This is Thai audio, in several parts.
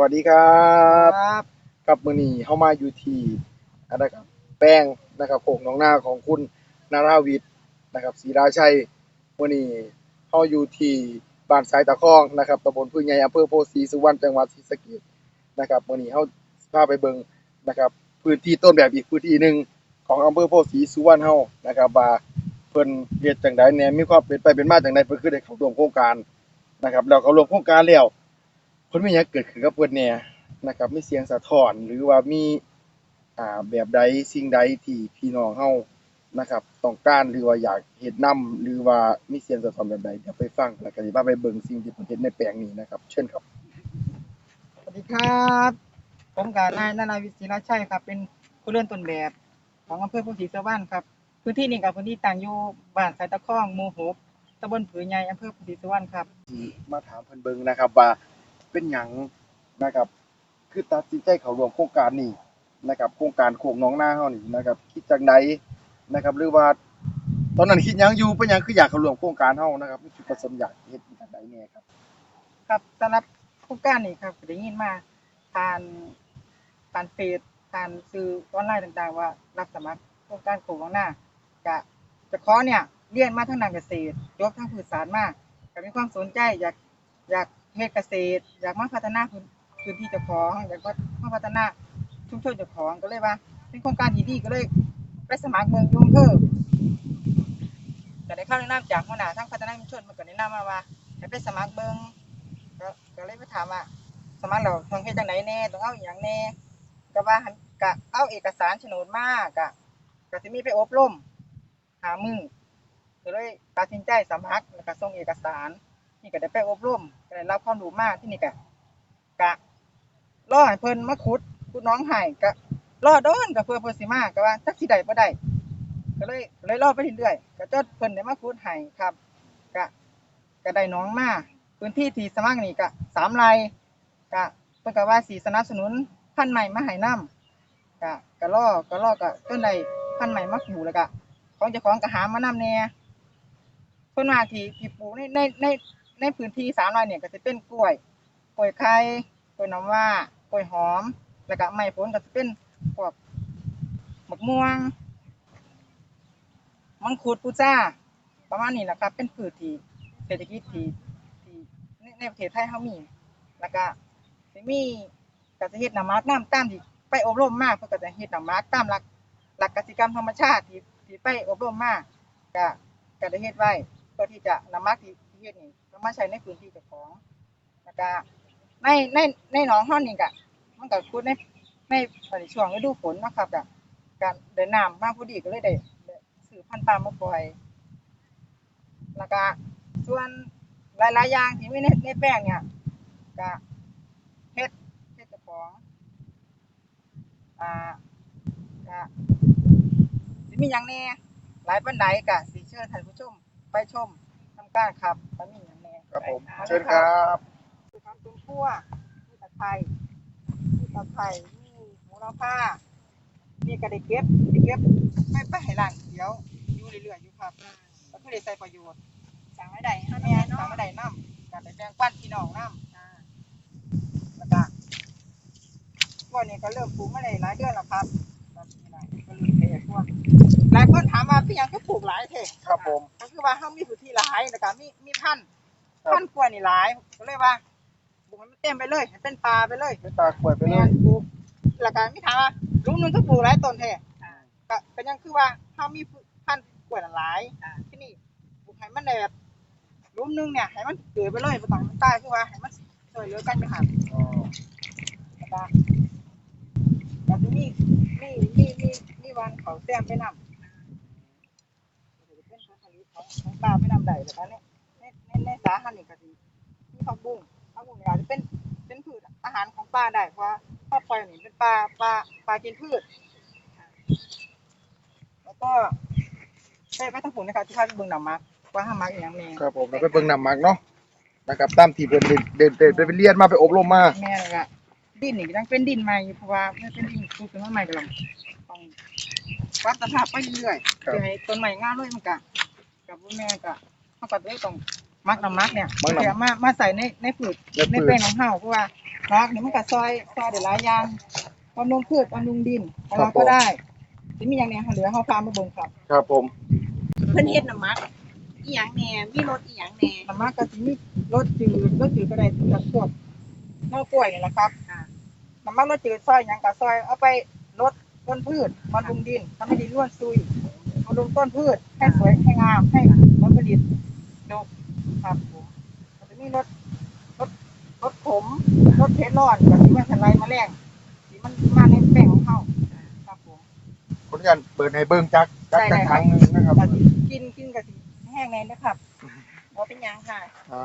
วัสดีครับครับกับมื้อนี้เฮามาอยู่ที่อันนะครับแป้งนะครับโขงหนองนาของคุณนาราวิทย์นะครับศรีราชัยมื้อนี้เฮาอยู่ที่บ้านสายตะคองนะครับตำบลพึ่งใหญ่อำเภอโพธิ์ศรีสุวรรณจังหวัดศรีสะเกษนะครับมื้อนี้เฮาพาไปเบิ่งนะครับ พื้นที่ต้นแบบอีกพื้นที่หนึงของอำเภอโพธิ์ศรีสุวรรณเฮานะครับว่าเพิ่นเฮ็ดจังไดแหน่มีความเป็นไปเป็นมาจังไดเพิ่นคือได้เข้าร่วมโครงการนะครับแล้วเขาร่วมโครงการแล้วเพิ่นมีหยังเกิดขึ้นกับเพิ่นแหน่นะครับมีเสียงสะท้อนหรือว่ามีอ่าแบบใดสิ่งใดที่พี่น้องเฮานะครับต้องการหรือว่าอยากเฮ็ดนํหรือว่ามีเสียงสะท้อนแบบใดเดี๋ยวไปฟังแล้วก็สิพาไปเบิ่งสิ่งที่เพิ่นเฮ็ดในแปลงนี้นะครับ เชิญครับ สวัสดีครับ ผมกับนายนานาวิศิราชัยครับ เป็นผู้เลื่อนต้นแบบ ของอำเภอภูศรีสวรรณครับ พื้นที่นี้กับพื้นที่ต่างอยู่บ้านสายตะข้องหมู่หกตำบลผือใหญ่อำเภอภูศรีสวรรณครับ ที่มาถามเพิ่นเบิ่งนะครับว่า เป็นหยังนะครับ คือตัดสินใจเข้าร่วมโครงการนี้นะครับ โครงการโคกหนองหน้าเฮานี่นะครับ คิดจังไดนะครับ หรือว่า ตอนนั้นคิดหยังอยู่เป็นหยังคืออยากเข้าร่วมโครงการเฮานะครับมีจุดประสงค์อยากเฮ็ดจังไดแน่ครับ ครับสำหรับโครงการนี้ครับได้ยินมาผ่านผ่านเฟซผ่านสื่อออนไลน์ต่างๆ ว่ารับสมัครโครงการปลูกข้างหน้าจะจะขอเนี่ยเรียนมาทางด้านเกษตรยกทางพืชสารมาก็มีความสนใจอยากอยาก เฮ็ดเกษตร อยากมาพัฒนาพื้นพื้นที่เจ้าของ อยากมาพัฒนาชุมชนเจ้าของก็เลยว่า เป็นโครงการที่ดีก็เลยไปสมัครเมืองยุงเพิ่มก็ได้เข้าแนะนำจากหัวหน้าทางพัฒนาชุมชนมันก็แนะนำมาว่าให้ไปสมัครเมืองก็ก็เลยไปถามว่าสมัครเราต้องเฮ็ดจังไดแน่ต้องเอาอย่างแน่ก็ว่าหันก็เอาเอกสารโฉนดมาก็ก็สิมีไปอบรมหามือก็เลยตัดสินใจสมัครแล้วก็ส่งเอกสาร นี่ก็ได้ไปอบรม ได้รับความรู้มากที่นี่ก็ก็รอให้เพิ่นมาขุดขุดน้องให้ก็รอโดนก็เพื่อเพิ่นสิมากก็ว่าจักสิได้บ่ได้ก็เลยก็เลยรอไปเรื่อยๆก็จนเพิ่นได้มาขุดให้ครับก็ก็ได้น้องมาพื้นที่ที่สมัครนี่ก็สามไร่ก็เพิ่นก็ว่าสิสนับสนุนพันธุ์ใหม่มาให้นํก็ก็รอก็รอก็จนได้พันธุ์ใหม่มาปลูกแล้วก็ของเจ้าของก็หามานํแหน่เพิ่นว่าที่ที่ปลูกในในใน ในพื้นที่สามไร่เนี่ยก็จะเป็นกล้วย กล้วยไข่กล้วยน้ำว้ากล้วยหอม แล้วก็ไม้ผลก็จะเป็นพวกมะม่วง มังคุดปูจ้า ประมาณนี้แหละครับ เป็นพืชที่เศรษฐกิจที่ที่ในในประเทศไทยเขามี แล้วก็มีก็จะเฮ็ดน้ำมักน้ำตามที่ไปอบรมมากเพิ่นก็จะเฮ็ดน้ำมักตามหลักหลักกสิกรรมธรรมชาติที่ที่ไปอบรมมาก็ก็ได้เฮ็ดไว้เพื่อที่จะน้ำมักที่ เฮ็ดนี่มาใช้ในพื้นที่เจ้าของแล้วก็ในในในหนองเฮานี่ก็มันก็พูดในในช่วงฤดูฝนเนาะครับก็การเดินน้ำมาพอดีก็เลยได้ซื้อพันธุ์ปลามาปล่อย แล้วก็ส่วนหลายๆอย่างที่ไมีในในแป้งเนี่ยก็เฮ็ดเฮ็ดเจ้าของอ่าก็สิมีหยังแน่หลายปานใดก็สิเชิญท่านผู้ชมไปชม ทำการครับว่ามีหยังแหน่ครับผมไปเชิญครับคือทำตุ้มคั่วมีตะไคร้มีตะไคร้มีหมูราผ้ามีกระเดกเก็บเด็กเก็บไม่ไปให้ร้านเดี๋ยวอยู่เรื่อยๆอยู่ครับก็คือได้ใช้ประโยชน์สั่งไม่ได้เฮาแม่แม่นเนาะทำไม่ได้น้ำการไปแบ่งปันพี่น้องน้ำแล้วก็พวกนี้ก็เริ่มปลูกมาได้หลายเดือนแล้วครับตอนนี้นะก็เริ่มเทพวกหลายคนถามว่าพี่ยังก็ปลูกหลายเทครับผม ก็คือว่าเขามีพื้นที่หลายแล้วก็มีมีพันธุ์ครับ พันธุ์กล้วยนี่หลายก็เลยว่าปลูกให้มันเต็มไปเลยให้เป็นป่าไปเลยไม่ตากล้วยไปเลแม่ยนปลูกแล้วก็มีถามว่าลุงนึงก็ปลูกหลายต้นแท้ก็เป็นยังคือว่าเขามีพันธุ์กล้วยหลายที่นี่ปลูกให้มันได้แบบลุมนึงเนี่ยให้มันเกิดไปเลยบ่ต้องให้มันตายคือว่าให้มันช่วยเหลือกันอยู่หั่นอ๋อแล้วก็แล้วก็มีมีมีมีมีวันเขาแต้มไปนำเป็นผลผลิต ของของปลาไปนำได้แล้วก็เนี่ยในในในสาหันนี่ก็สิมีผักบุ้งผักบุ้งเนี่อาจจะเป็นเป็นพืชอาหารของปลาได้เพราะว่าปลาปล่อยนี่เป็นปลาปลาปลากินพืช แล้วก็ไปไปทางผุนนะคะที่พาไปเบิ่งหนังมักว่าห้ามักอีหยังแม่ครับผมเราไปเบิ่งนำมักเนาะนะครับตามที่เพิ่นเดินเดินไปเรียนมาไปอบรมมาแม่เลยก็ดินนี่ยังเป็นดินใหม่อยู่เพราะว่ามันเป็นดินปลูกขึ้นมาใหม่ก็ต้องต้องปรับสภาพไปเรื่อยๆครับเพื่อให้ต้นใหม่งามเลยมันก็ กับพ่อแม่ก็เฮาก็เลยต้องมักน้ำมักเนี่ยมักน้ำเพื่อมามาใส่ในในพืชในพืชในแปลงของเฮาเพราะว่ารักนี่มันก็ซอยซอยได้หลายอย่างบำรุงพืชบำรุงดินของครัเราบก็ผมได้สิมีอย่างเนี้ยเหลือเฮาพามาเบิ่งครับครับผม เพิ่นเฮ็ดน้ำมักอีหยังแหน่มีรสอีหยังแหน่น้ำมันก็สิมีรสจืดรสจืดก็ได้จากพวกเน่ากล้วยนี่แหละครับค่ะน้ำมันรสจืดซอยหยังก็ซอยเอาไปลดต้นพืชบำรุงดินทำให้ดินร่วนซุยบำรุงต้นพืชให้สวยให้งามให้ผลผลิตดกครับผมมันจะมีรสรสรสขมรสเผ็ดร้อนกับที่มันทลายแมลงที่มันมาในแป้งของเขาครับผมขออนุญาตเปิดให้เบิ่งจักจักได้จักได้ครั้งหนึงนะครับก็สิกินกินกับสิแห้งในนะครับบ่เป็นหยังค่ะอ่า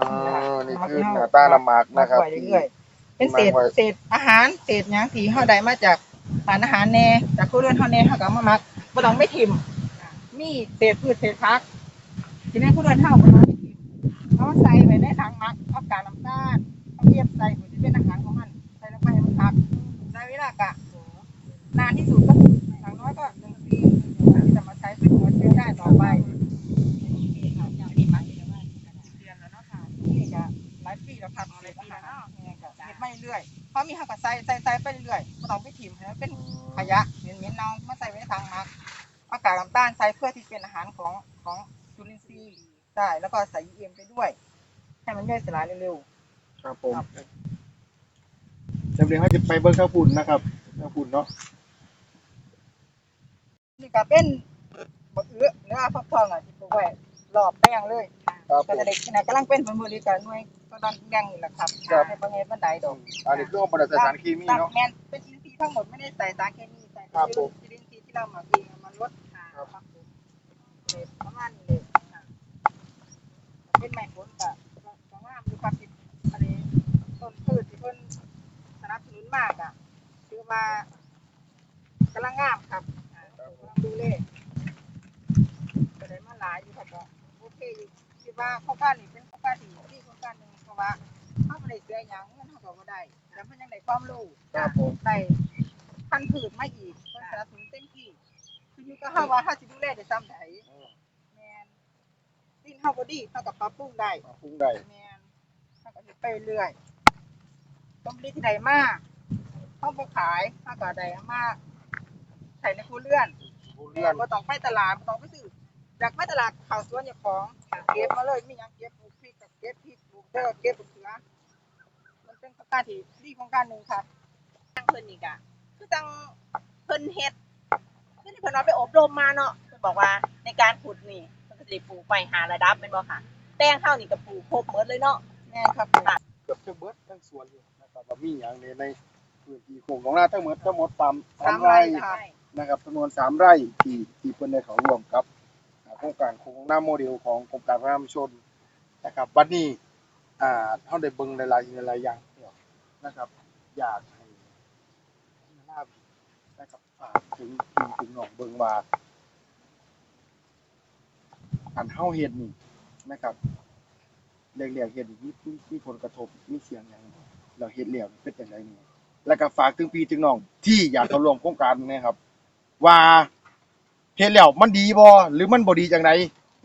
นี่คือหน้าตาละหมากนะครับไว้เรื่อยๆเป็นเศษหมักไว้เศษอาหารเศษหยังที่เฮาได้มาจากสารอาหารแหน่จากครัวเรือนเฮาแหน่เฮาก็เอามาหมักบ่ต้องไม่ทิ่ม มีเศษพืชเศษผักที่ในครัวเรือนเฮาบ่ต้องไม่ทิ่มเอามาใส่ไว้ในถังหมักเอากากน้ำตาลเอาเทียบใส่เพื่อที่เป็นอาหารของมันใส่ลงไปให้มันพักในเวลากะนานที่สุดก็คืออย่างน้อยก็หนึ่งปีที่จะมาใช้เป็นหัวเชื้อได้ต่อไปนี่ค่ะอย่างนี้มาเดือนแล้วเนาะค่ะนี่ก็หลายปีแล้วครับหลายปีแล้วเนาะนี่ก็เฮ็ดมาเรื่อยๆเพราะมีหักก็ใส่ใส่ใส่ไปเรื่อยๆบ่ต้องไปถิ่มให้มันเป็นขยะเหม็นๆเน่ามาใส่ไว้ในถังหมักเอา กากน้ำตาลใส่เพื่อที่เป็นอาหารของของจุลินทรีย์ได้แล้วก็ใส่ EM ไปด้วย ให้มันย่อยสลายเร็วครับผมจำเรียงเขาจะไปเบิ่งข้าวปุ่นนะครับข้าวปุ่นเนาะๆนี่ก็เป็นบะเอื้อเนื้อฟักทองอะที่ปลูกไว้รอบแป้งเลยครับผก็มจะได้ขนาดกำลังเป็นผลผลิตกับหน่วยก็ดันยังนี่แหละครับครับ ให้ประเมินบันไดดอกอันนี้คือของบริษัทสารเคมีเนาะ แมนเป็นอินทรีย์ทั้งหมดไม่ได้ใส่สารเคมีใส่ครับผม จุลินทรีย์ที่เราหมักเองเอามันลด ครับเลยประมาณนี้เลยค่ะเป็นไม้ผลกับก็งามดูความคิดอะไรต้นพืชที่เพิ่นสนับสนุนมากอะคือว่ากำลังงามครับกำลังดูเลขก็ได้มาหลายอยู่ครับโอเคอยู่คิดว่าโครงการนี้เป็นโครงการที่ดีโครงการหนึ่งเพราะว่าเขาไม่ได้เสียหยังเงินเขาก็บ่ได้แต่เพิ่นยังได้ความรู้ได้พันผืชมาอีกเพิ่นสนับสนุนเต็ม คืออยู่ก็เฮาว่าเฮาสิดูแลได้ซ้ำใดแม่นดินเฮาบ่ดีเฮาก็ปรับปรุงได้มาปรุงได้แม่นเฮาก็เฮ็ดไปเรื่อยผลผลิตที่ได้มาเฮาบ่ขายเฮาก็ได้เอามาใช้ในครัวเรือนผู้แม่เลื่อนนบ่ต้องไปตลาดบ่ต้องไปซื้อจากไปตลาดเข้าสวนเจ้าของเก็บมาเลยมีหยังเก็บปลูกพริกก็เก็บพริกปลูกเด้อเก็บมะเขือมันเป็นโครงการที่ดีโครงการหนึงครับทางเพิ่นนี่ก็คือจังเพิ่นเฮ็ดคือ ที่เพิ่นเอาไปอบรมมาเนาะเพิ่นบอกว่าในการขุดนี่เพิ่นก็สิปลูกไว้หาระดับแม่นบ่ค่ะ แป้งเฮานี่ก็ปลูกครบหมดเลยเนาะแม่นครับเกือบจะเบิดทั้งสวนอยู่นะครับว่ามีอย่างในในพื้นที่โครงของหน้าทั้งหมดทั้งหมดสามสามไร่ค่ะนะครับจำนวนสามไร่ที่ที่เพิ่นได้เข้าร่วมกับอ่าโครงการโครงหน้าโมเดลของกรมการพัฒนาชุมชนนะครับบัดนี้อ่าเฮาได้เบิ่งหลายๆหลายๆอย่างแล้วนะครับ อยากให้หน้าบินะครับ ฝากถึงถึงถึงน้องเบิงว่าอันเฮาเฮ็ดนี่นะครับเรียกๆเฮ็ดนี่มีมีมีผลกระทบมีเสียงหยังเราเฮ็ดแล้วนี่เป็นจังไดนี่แล้วก็ฝากถึงพี่ถึงน้อง ที่อยากเข้าร่วมโครงการนะครับ ว่าเฮ็ดแล้วมันดีบ่หรือมันบ่ดีจังได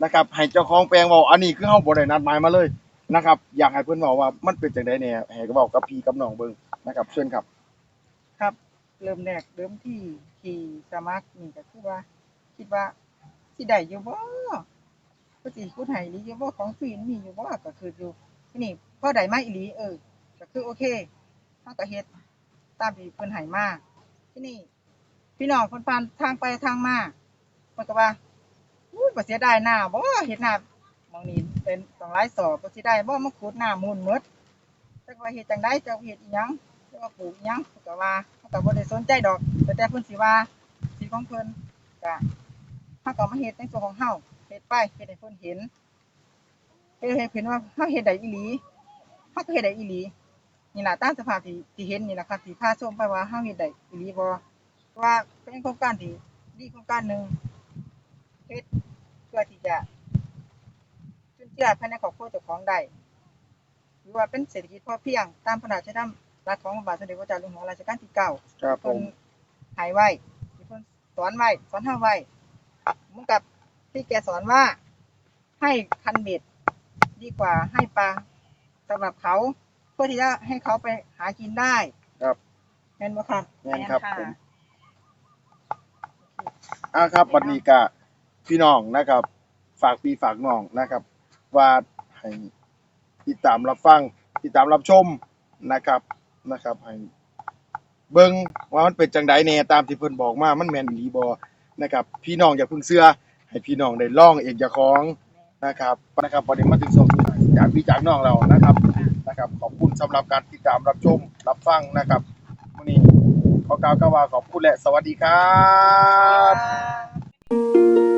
นะครับ ให้เจ้าของแปลงเว้าอันนี้คือเฮาบ่ได้นัดหมายมาเลยนะครับ อยากให้เพิ่อนเว้าว่ามันเป็นจังไดแหน่ยให้ก็เว้ากับพี่กับน้องเบิ่งนะครับเชิญครับ เริ่มแรกเริ่มที่ที่สมัครนี่ก็คือว่า คิดว่าสิได้อยู่บ่ก็สิพูดให้อีหลีอยู่บ่ของฟรีมีอยู่บ่ก็คืออยู่ที่นี่พอได้มาอีหลีเออก็คือโอเคเฮาก็เฮ็ดตามที่เพิ่นให้มาที่นี่ พี่น้องคนผ่านทางไปทางมาเพิ่นก็ว่าอู้บ่เสียดายหน้าบ่เฮ็ดหน้าหมองนี้เป็นต้องหลายสอบบ่สิได้บ่มาขุดหน้ามูลหมดจักว่าเฮ็ดจังได๋จักเฮ็ดอีหยังเรียกว่าปลูกหยังก็ว่า ก็บ่ได้สนใจดอก แต่แต่เพิ่นสิว่าสิของเพิ่นก็เฮาก็มาเฮ็ดในส่วนของเฮาเฮ็ดไปเฮ็ดให้เพิ่นเห็นเฮ็ดให้เพิ่นว่าเฮาเฮ็ดได้อีหลีเฮาก็เฮ็ดได้อีหลีนี่ล่ะตามสภาพที่ที่เห็นนี่ล่ะครับที่พาชมไปว่าเฮาเฮ็ดได้อีหลีบ่ว่าเป็นโครงการที่ดีโครงการหนึ่งเฮ็ดเพื่อที่จะจุนเจือภายในครอบครัวเจ้าของได้หรือว่าเป็นเศรษฐกิจพอเพียงตามพระราชดำ รัสของพระบาทสมเด็จพระเจ้าอยู่หัวรัชกาลที่เก้าครับผเพิ่นมใหายไว้ที่เพิ่นสอนไว้สอนเฮาไว้เหมือนกับที่แกสอนว่าให้คันเบ็ดดีกว่าให้ปลาสำหรับเขาพื่อที่จะให้เขาไปหากินได้ครับเห็นไหมครับแม่นครับแม่นค่ะผม อ่าครับวันนี้ก็พี่น้องนะครับ ฝากพี่ฝากน้องนะครับ ว่าให้ติดตามรับฟังติดตามรับชมนะครับ นะครับให้เบิ่งว่ามันเป็นจังไดแน่ตามที่เพิ่นบอกมามันแม่นอีหลีบ่นะครับ พี่น้องอย่าเพิ่งเชื่อให้พี่น้องได้ลองเองเจ้าของนะครับนะครับพอดีมาถึงส่งจากพี่จากน้องเรานะครับนะครับ ขอบคุณสำหรับการติดตามรับชมรับฟังนะครับวันนี้ขอกล่าวคำว่าขอบคุณและสวัสดีครับค่ะ